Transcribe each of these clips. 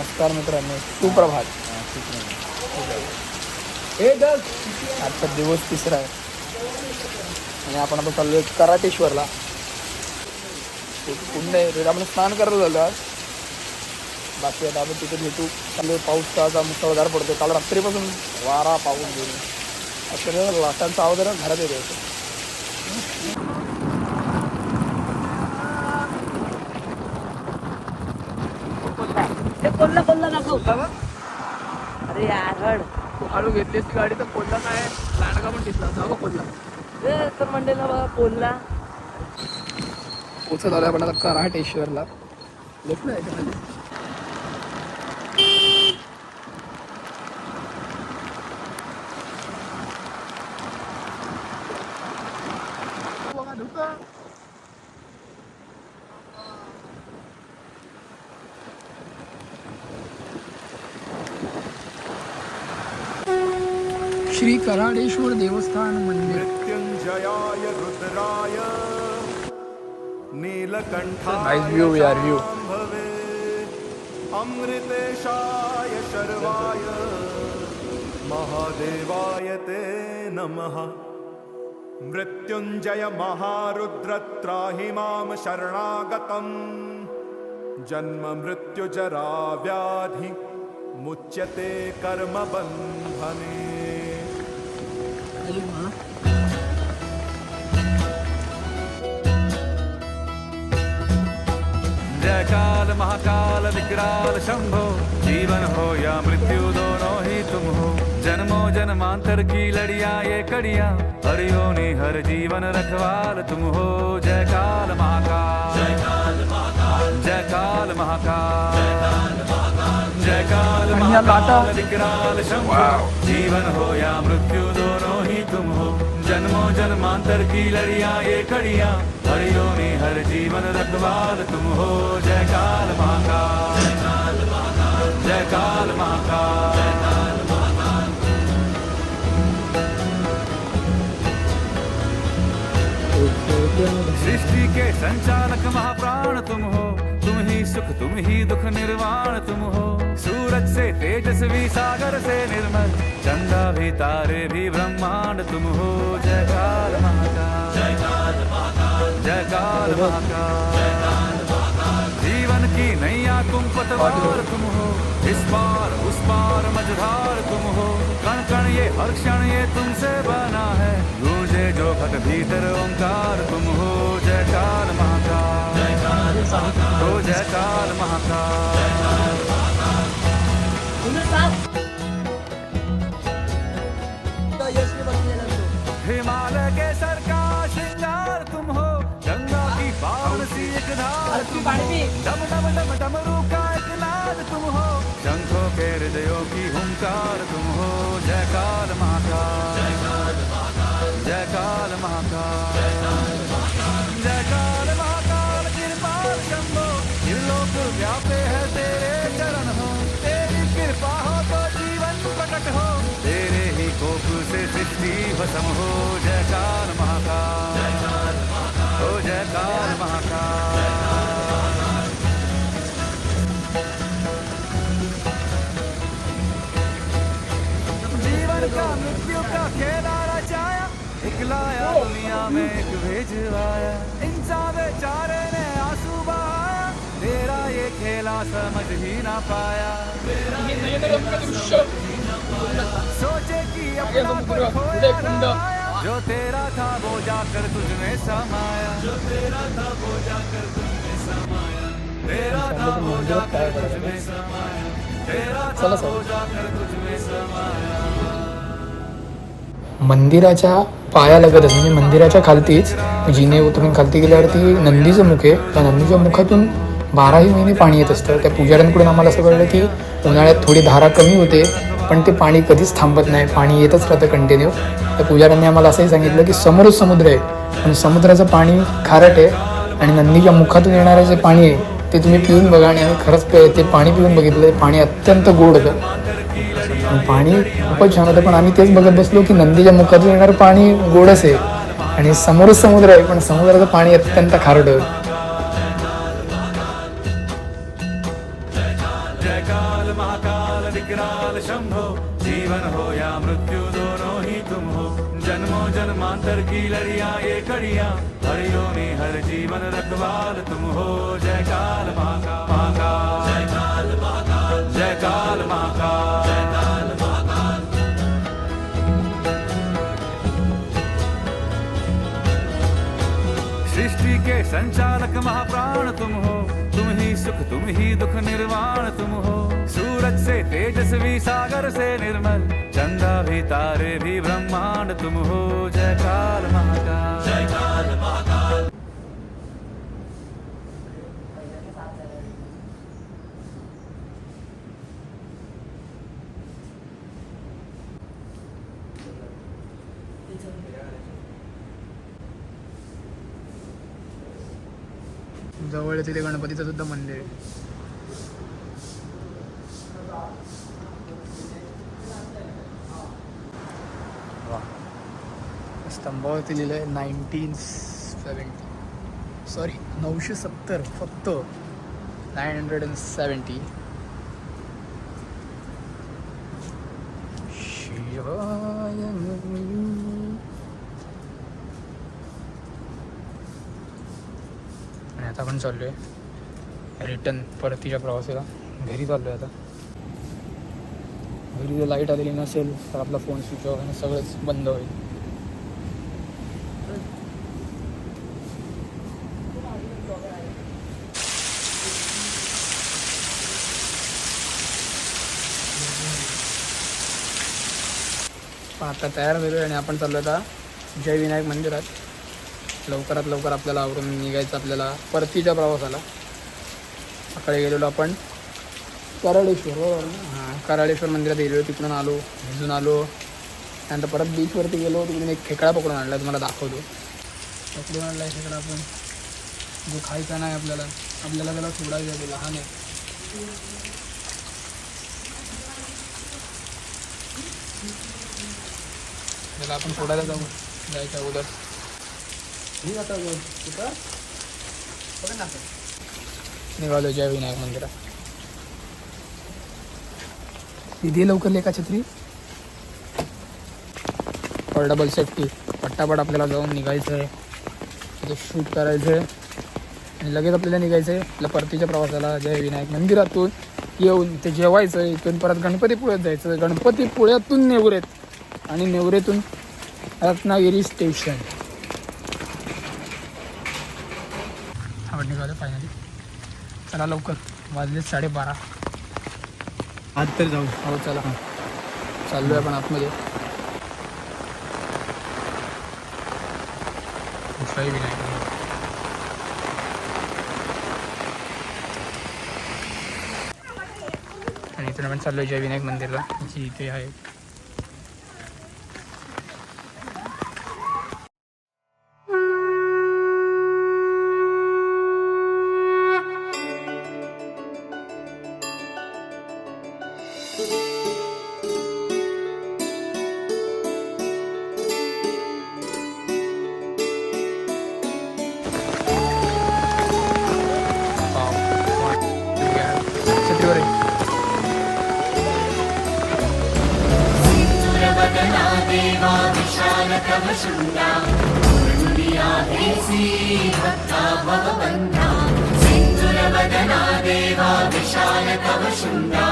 नमस्कार मित्रांनो सुप्रभात. आजचा दिवस तिसरा आहे. आणि आपण आता चाललोय कराटेश्वरला. ते पुण्य आहे आपण स्नान करायला झालो आज. बाकी आता आपण तिथे भेटू. चालू पाऊस ताजा मुसळधार पडतो काल रात्रीपासून वारा पाऊस घेऊन असं लाटांचा आवाज घरात येतो कोल्हा कोल्हा नको? अरे तू हळू घेतलीस ती गाडी तर कोल्हा काय? लांडगा पण दिसला होता कोल्हा ए, तर ना बघा कोल्हा पोचत आलो आपण आता कराटेश्वरला. लेखलं आहे श्री कराडेश्वर देवस्थान मंदिर. मृत्युञ्जयाय रुद्राय. यार, view. शाम्भवे, अमृतेशाय शर्वाय. महादेवाय ते नमः. मृत्युञ्जय महारुद्र त्राहि मां शरणागतम् जन्म मृत्युजरा व्याधि मुच्यते कर्मबन्धने. जय काल महाकाल विकराल शंभो। जीवन हो या मृत्यु दोनों ही तुम हो। जन्मों जन्मांतर की लड़िया ये कड़िया। हरियो ने हर जीवन रखवाल तुम हो। जय काल महाकाल। जय काल महाकाल। जय काल महाकाल। जय काल आणि या लाटा- महाकाल विकराल शंभो। जीवन हो या मृत्यु दोनों ही तुम हो। जन्मों जन्मांतर की लड़िया ये कड़िया। हरियो ने हर जीवन रखवाल तुम हो जय काल महाकाल। जय काल महाकाल। जय काल महाकाल सृष्टि के संचालक महाप्राण तुम हो। तुम ही सुख तुम ही दुख निर्वाण तुम हो। सूरज से तेजस्वी सागर से निर्मल चंदा भी तारे भी ब्रह्मांड तुम हो। जय काल महाकाल। जय काल महाकाल। महाकाल। जीवन की नैया तुम पतवार तुम हो। इस पार उस पार मझधार तुम हो। कण कण ये हर क्षण ये तुमसे बना है। गूंजे जो घट भीतर ओंकार तुम हो। हो जयकाल महाकाल हिमालय के सर का श्रृंगार तुम हो गंगा की पावन सी एक धार तुम हो डम डम डम डमरू का एक लाल तुम हो शंखों के हृदयों की हुंकार तुम हो जय काल महाकाल जयकाल महाकाल। सृष्टि भस्म हो जय महाकाल हो जयकार महाकाल जीवन का मृत्यु का खेला रचाया इकलाया दुनिया में एक भेजवाया इंसान बेचारे ने आंसू बहाया तेरा ये खेला समझ ही ना पाया सोचे जो तेरा था वो जाकर तुझ में समाया। जो तेरा था वो जाकर तुझ में समाया। तेरा था वो जाकर तुझ में समाया। तेरा था. वो जाकर तुझ में समाया। मंदिराच्या पायालगतच म्हणजे मंदिराच्या खालतीच जिने उतरून खालती गेल्यावरती नंदीचं मुख आहे. त्या नंदीच्या मुखातून बाराही महिने पाणी येत असतं. त्या पुजाऱ्यांकडून आम्हाला असं कळलं की उन्हाळ्यात थोडी धारा कमी होते. पण ते पाणी कधीच थांबत नाही. पाणी येतच राहतं कंटिन्यू. त्या पुजाऱ्यांनी आम्हाला असंही सांगितलं की समोरच समुद्र आहे. पण समुद्राचं पाणी खारट आहे आणि नंदीच्या मुखातून येणारं जे पाणी आहे ते तुम्ही पिऊन बघा आणि आम्ही खरंच ते पाणी पिऊन बघितलं. ते पाणी अत्यंत गोड होतं. पाणी खूपच छान होतं. पण आम्ही तेच बघत बसलो की नंदीच्या मुखातून येणारं पाणी गोडच आहे. आणि समोरच समुद्र आहे पण समुद्राचं पाणी अत्यंत खारट होतं लड़िया ये कड़िया। हरियो में हर जीवन रखवाल तुम हो जय काल महाकाल महाकाल। जय काल महाकाल। जय काल महाकाल। जय काल महाकाल। सृष्टि के संचालक महाप्राण तुम हो। तुम ही सुख तुम ही दुख निर्वाण तुम हो। सूरज से तेजस्वी सागर से निर्मल चंदा भी तारे भी ब्रह्मांड तुम हो जयकाल महाकाल। जयकाल महाकाल जवळ तिथे गणपतीचं सुद्धा मंदिर. आहे स्तंभावरती लिहिलं आहे नाईन्टीन सेवन्टी सॉरी नऊशे सत्तर फक्त नाईन हंड्रेड अँड सेवन्टी शिवाय आणि आता आपण चाललो आहे रिटर्न परतीच्या प्रवासाला. घरी चाललो आहे आता. घरी जर लाइट आलेली नसेल तर आपला फोन स्विच ऑफ आणि सगळंच बंद होईल. पण आता तयार झालो आणि आपण चाललो आता जय विनायक मंदिरात. लवकरात लवकर आपल्याला आवरून निघायचं आपल्याला परतीच्या प्रवासाला. सकाळी गेलेलो आपण कराळेश्वर बरोबर हां कराळेश्वर मंदिरात गेलेलो तिकडून आलो भिजून आलो. त्यानंतर परत बीचवरती गेलो तिकडून एक खेकडा पकडून आणला तुम्हाला दाखवतो. पकडून आणला आहे खेकडा आपण. जो खायचा नाही आपल्याला आपल्याला त्याला सोडायचं लहान आहे. त्याला आपण सोडायला जाऊ जायच्या अगोदर. निघालो जय विनायक मंदिरात. दे लवकर लेखा छत्री. फॉर डबल सेफ्टी पट्टापट आपल्याला जाऊन निघायचं आहे तिथे शूट करायचं आहे आणि लगेच आपल्याला निघायचं आहे आपल्या परतीच्या प्रवासाला जय विनायक मंदिरातून येऊन ते जेवायचं इथून परत गणपतीपुळ्यात जायचं गणपतीपुळ्यातून नेवरेत आणि नेवरेतून रत्नागिरी स्टेशन. आपण निघालो फायनली चला लवकर. वाजले साडेबारा. आज तर जाऊ. हो चला. चाललो आहे आपण आतमध्ये. विनायक आणि इथून आपण चाललो जय विनायक मंदिरला जी इथे आहे. भवशून्या गुरुया देसी भक्ता भवबन्धा सिन्दुरवदना देवा विशाल तव शुन्दा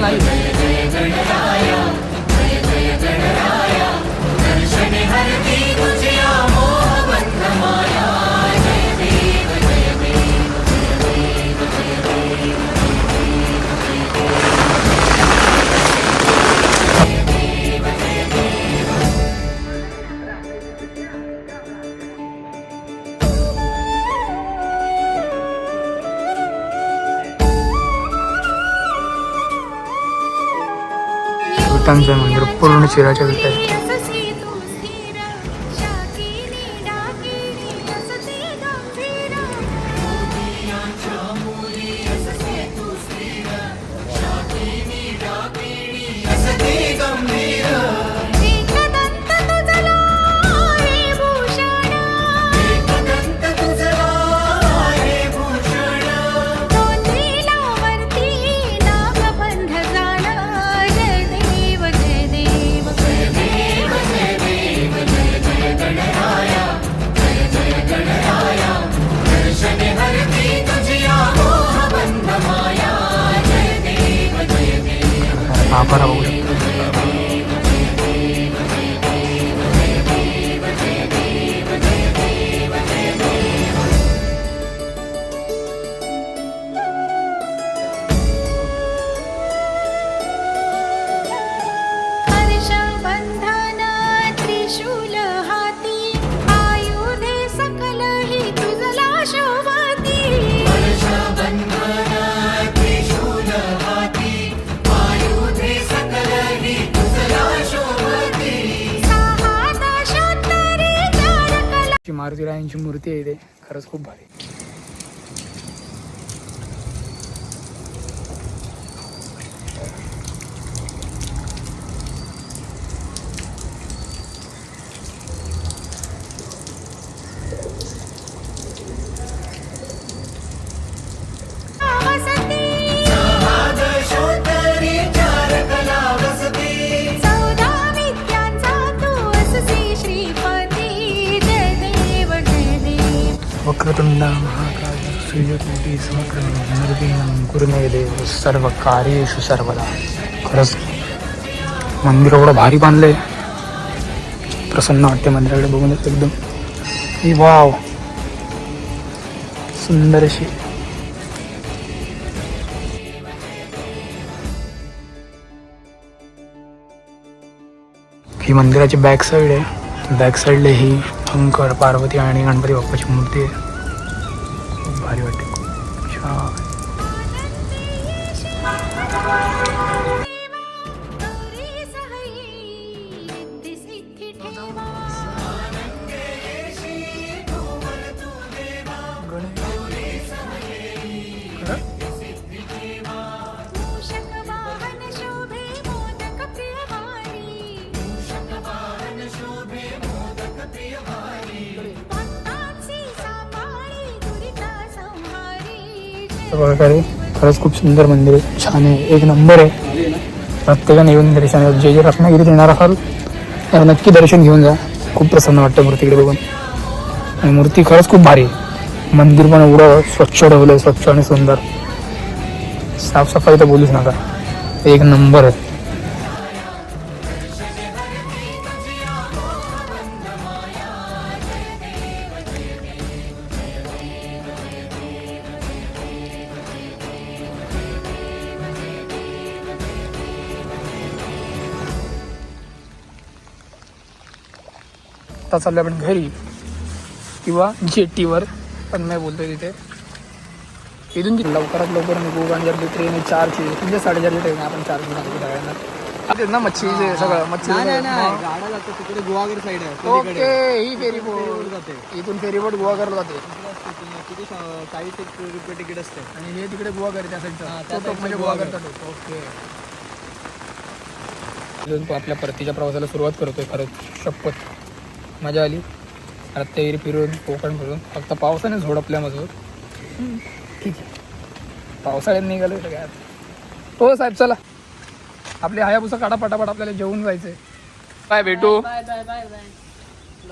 来语人。विटांचं मंदिर पूर्ण चिराच्या आहे कला जी मारुतीरायांची मूर्ती आहे इथे खरंच खूप भारी. देव वक्रतुंड महाकाय सर्व कार्येषु सर्वदा। खरंच मंदिर एवढं भारी बांधलंय. प्रसन्न वाटते मंदिराकडे बघून एकदम. ही वाव. सुंदर अशी. ही मंदिराची बॅक साईड आहे. बॅक साईडला ही शंकर पार्वती आणि गणपती बाप्पाची मूर्ती आहे. खूप भारी प्रकारे खरंच खूप सुंदर मंदिर आहे. छान आहे. एक नंबर आहे. प्रत्येकाने येऊन दर्शन जे जे रत्नागिरीत येणार असाल तर नक्की दर्शन घेऊन जा. खूप प्रसन्न वाटतं मूर्तीकडे बघून. आणि मूर्ती खरंच खूप भारी आहे. मंदिर पण एवढं स्वच्छ ठेवलं स्वच्छ आणि सुंदर. साफसफाई तर बोलूच नका. एक नंबर आहे. चाललो आपण घरी. किंवा जेटीवर. पण मी बोलतोय तिथे. इथून लवकरात लवकर निघू. कारण जर ट्रेन आहे चारची म्हणजे साडेचारची ट्रेन आहे आपण चारची टाकू सगळ्यांना तेच ना मच्छीचे सगळं मच्छी तिकडे साईड आहे ओके ही फेरी बोट जाते. इथून फेरी बोट गोवा करला जाते किती चाळीस एक रुपये तिकीट असते. आणि हे तिकडे गोवा करते त्या साईडचं म्हणजे ओके. आपल्या परतीच्या प्रवासाला सुरुवात करतोय खरंच शपथ. मजा आली रत्नागिरी फिरून कोकण फिरून. फक्त पावसाने झोडपल्या माझं ठीक आहे. पावसाळ्यात निघालो काय हो साहेब चला. आपले हायापुसा काढा पटापट आपल्याला जेवून जायचंय. बाय भेटू bye bye bye bye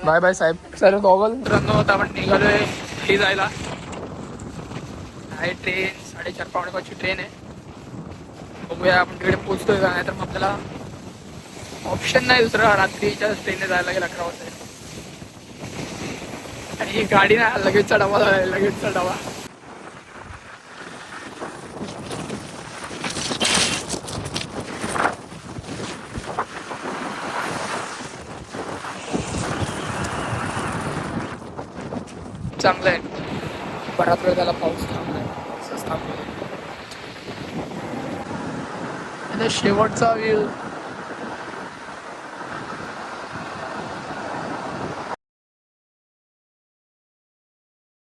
bye. Bye साहेब. Sir goggle. मित्रांनो आता आपण निघालोय हे जायला. आहे ट्रेन साडेचार पावणे पाचची ट्रेन आहे. बघूया आपण तिकडे पोहोचतोय का नाही तर मग आपल्याला ऑप्शन नाही दुसरं. रात्रीच्या ट्रेनने जायला लागेल अकरा वाजता. आणि ही गाडी ना लगेचचा डबा लगेचचा डबा चांगलं आहे बराच वेळ त्याला पाऊस थांबलाय. पाऊसच थांबलाय. शेवटचा व्ह्यू